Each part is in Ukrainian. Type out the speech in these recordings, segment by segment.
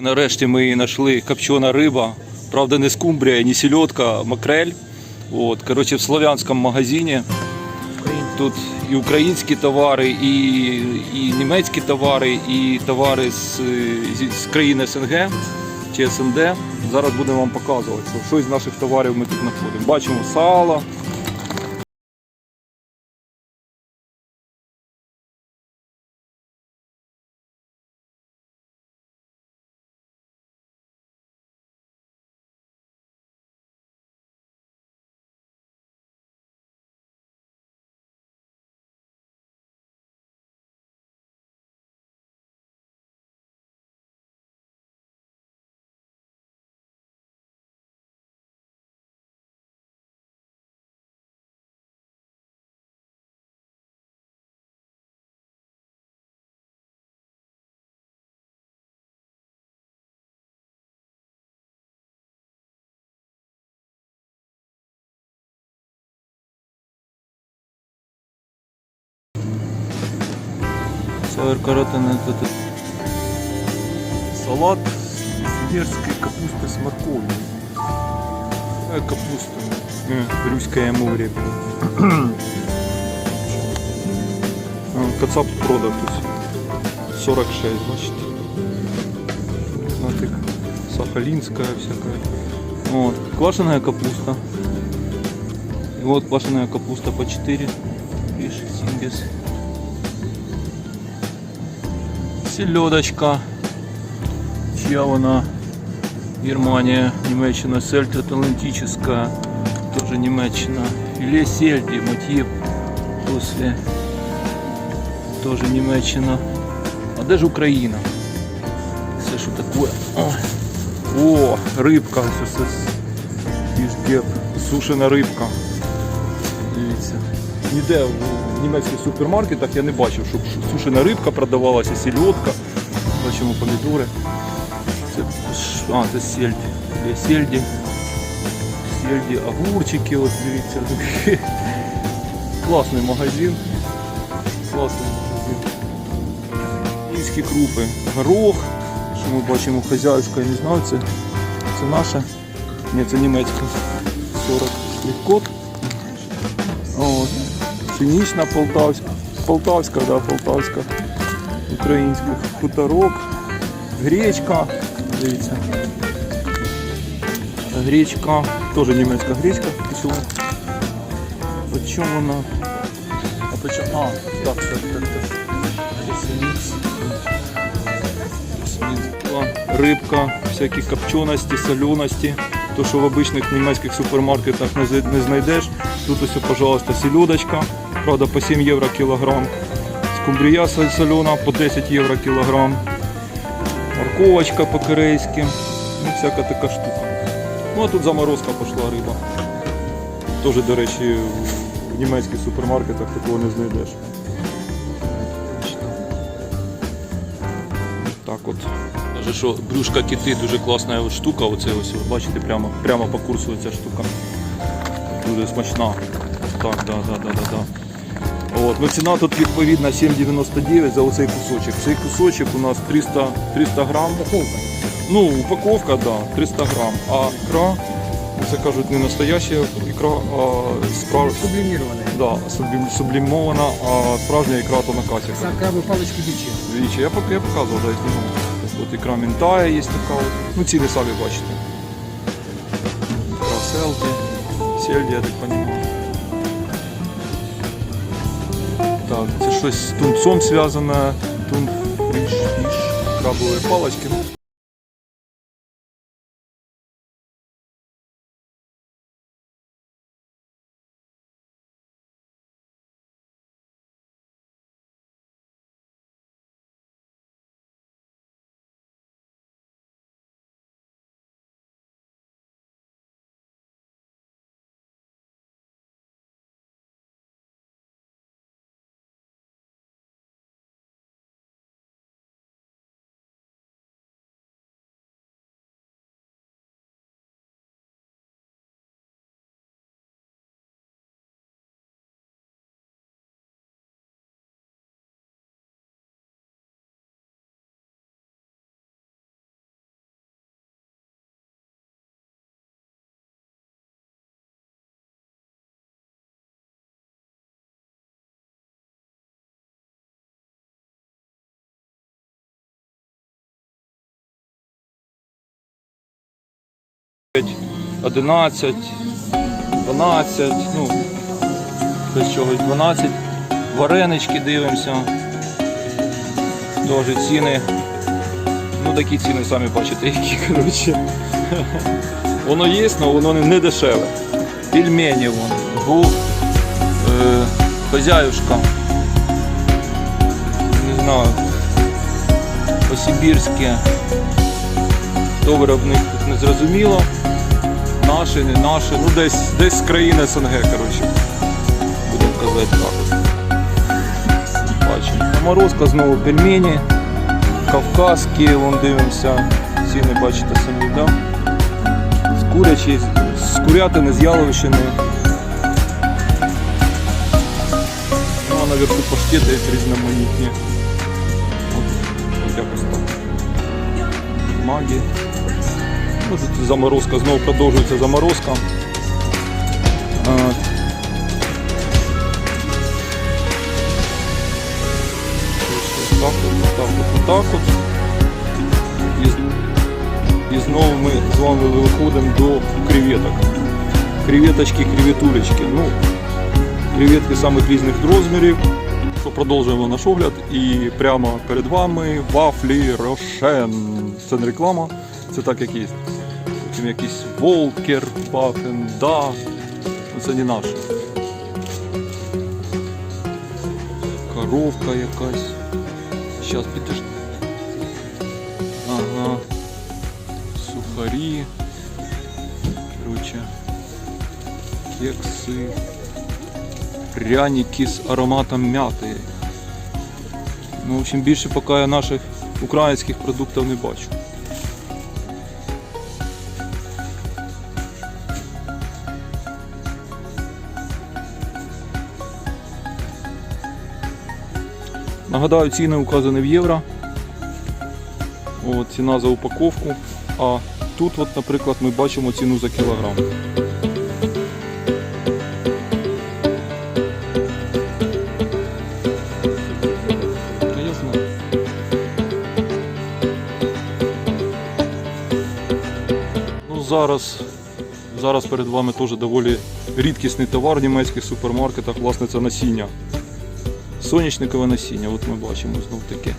Нарешті ми знайшли копчена риба. Правда, не скумбрія, не сільотка, макрель. От, коротше, в славянському магазині. Тут і українські товари, і, і німецькі товари, і товари з, зі- з країн СНГ чи СНД. Зараз будемо вам показувати, що щось з наших товарів ми тут знаходимо. Бачимо сало. Sauerkraut она тут. Салат с дерзкой капустой с морковью. Э, капуста. Э, русское море. А, кацап продав тут. 46, значит. Натык. Сахалинская всякая. Вот. Квашеная капуста. И вот квашеная капуста по 4. Пишет Сингес. Сельодочка. Чья вона? Германия, Німеччина, сельдь атлантическая, тоже Німеччина. Филе сельди, мотив после, тоже Німеччина. А де ж Україна? Це що таке? О, рибка, сушена рибка. Дивіться. Ніде в німецьких супермаркетах я не бачив, щоб сушена рибка продавалася, сільотка. Бачимо помідори. Це, а, це сельдь. Є сельді. Сельді, огурчики, от дивіться. Класний магазин. Класний магазин. Українські крупи. Горох. Що ми бачимо хазяївська, я не знаю, це, це наша. Ні, це німецька. 40 штрих-код. От. Полтавська. Полтавська, да, полтавська. Українських хуторок. Гречка. Дивіться. Гречка. Теж німецька гречка. Почему? Почему вона? А почему? А, так, так, так, так. Рибка, всякі копченості, соленості. То, що в обичних німецьких супермаркетах не, знайдеш. Тут ось, пожалуйста, селедочка. Правда, по 7 євро кілограм. Скумбрія солена по 10 євро кілограм. Морковочка по-корейськи. Ну, всяка така штука. Ну а тут заморозка пішла риба. Теж, до речі, в німецьких супермаркетах такого не знайдеш. Так от. Каже, що брюшка кити дуже класна штука. Оце ось, бачите, прямо, прямо по курсу ця штука. Дуже смачна. Так, да, да, да, да, да. От, ну ціна тут відповідна 7,99 за оцей кусочок. Цей кусочок у нас 300, 300 грам. Упаковка. Ну, упаковка, да, 300 грам. А ікра, це кажуть, не настояща ікра, а справжня. Сублимированные. Да, сублім, сублімована, а справжня ікра то на касі. Сам крабовые палочки бичи. Двічі, я, я показував, да, я знімав. От ікра мінтая є така. Ну ціни самі бачите. Ікра селді, сельді, я так розумію. Так, це щось з тунцом зв'язане, тун фріш, фіш, крабові палочки. 11, 12, ну, без чогось 12. Варенички дивимося. Теж ціни. Ну такі ціни самі бачите, які коротше. Воно є, але воно не- дешеве. Пельмені вон. Був е, хазяюшка. Не знаю. По-сибірськи. Хто виробник тут не зрозуміло. Наші, не наші, ну десь, десь з країни СНГ, коротше. Будемо казати так. Бачимо. Морозка знову пельмені. Кавказькі, вон дивимося. Ціни бачите самі, да? З курячі, з курятини, з яловичини. Ну, а наверху паштети різноманітні. От, от якось так. Магі. Ну, тут заморозка, знову продовжується заморозка. Так от, отак от, отак от. І, і знову ми з вами виходимо до креветок. Креветочки, креветулечки. Ну, креветки самих різних розмірів. Продовжуємо наш огляд і прямо перед вами вафлі Рошен. Це не реклама, це так як є. Потім якийсь Волкер, Бафен, Да. Ну, Це не наше. Коровка якась. Сейчас підожди. Ага. Сухарі. Короче. Кекси. Пряники з ароматом мяти. Ну, в общем, більше поки я наших українських продуктів не бачу. Нагадаю, ціни указані в євро. От, ціна за упаковку. А тут, от, наприклад, ми бачимо ціну за кілограм. Ну, зараз, зараз перед вами теж доволі рідкісний товар в німецьких супермаркетах, власне, це насіння. Соняшникове насіння, от ми бачимо знов таке.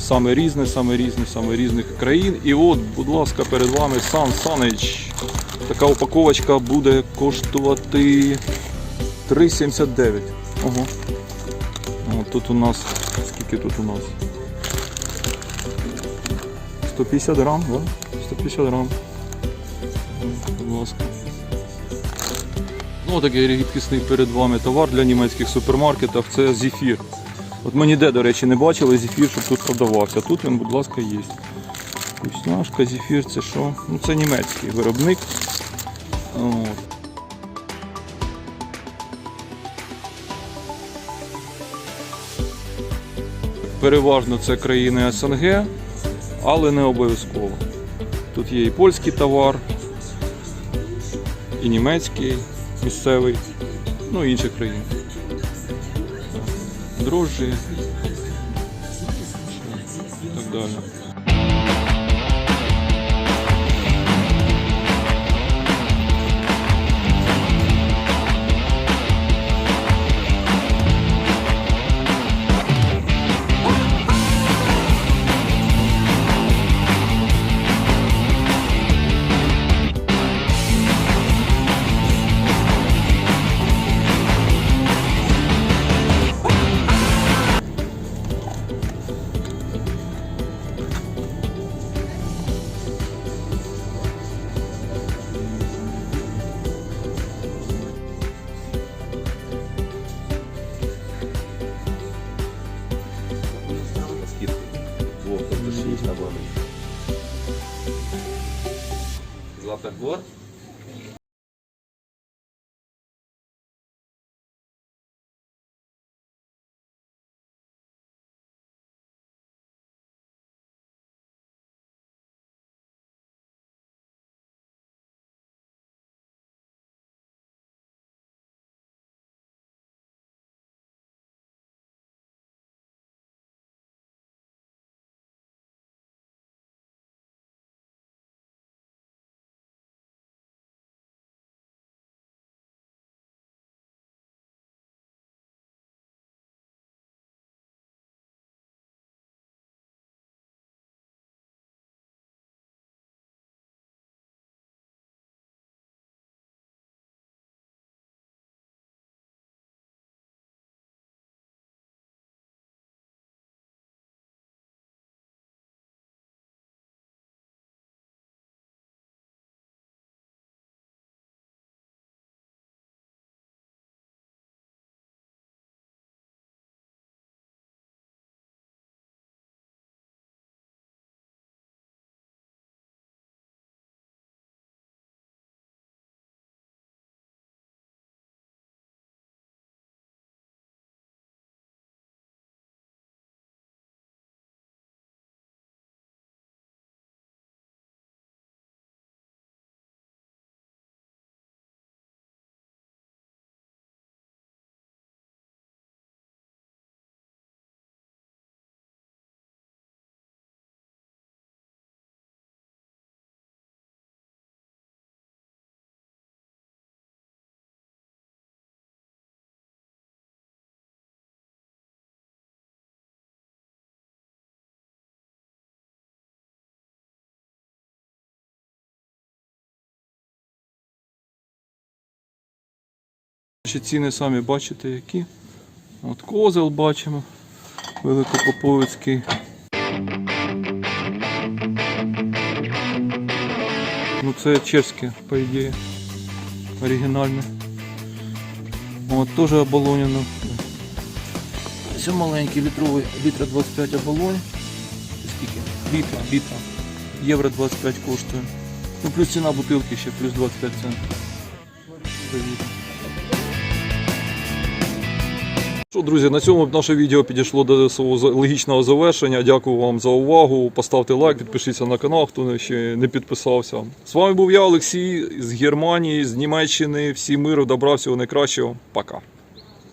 Саме різне, саме різне, саме різних країн. І от, будь ласка, перед вами Сан Санич. Така упаковочка буде коштувати 3,79. Ого. От тут у нас. Скільки тут у нас? 150 грам, да? 150 грам. Будь ласка. Ну, такий рідкісний перед вами товар для німецьких супермаркетів це зефір. От ми ніде, до речі, не бачили зефір, щоб тут продавався. Тут він, будь ласка, є. Вкусняшка, зефір, це що? Ну це німецький виробник. От. Переважно це країни СНГ, але не обов'язково. Тут є і польський товар, і німецький, місцевий, ну і інших країн. Дрожжі і так далі. Ціни самі бачите які. От козел бачимо. Великопоповицький. Ну це чеське, по ідеї. Оригінальне. От теж оболонено. Ось маленький літровий, літра 25 оболонь. Скільки? Літра, літра. Євро 25 коштує. Ну плюс ціна бутилки ще, плюс 25 центів. Що, друзі, на цьому наше відео підійшло до свого логічного завершення. Дякую вам за увагу. Поставте лайк, підпишіться на канал, хто ще не підписався. З вами був я, Олексій з Германії, з Німеччини. Всі миру, добра, всього найкращого. Пока.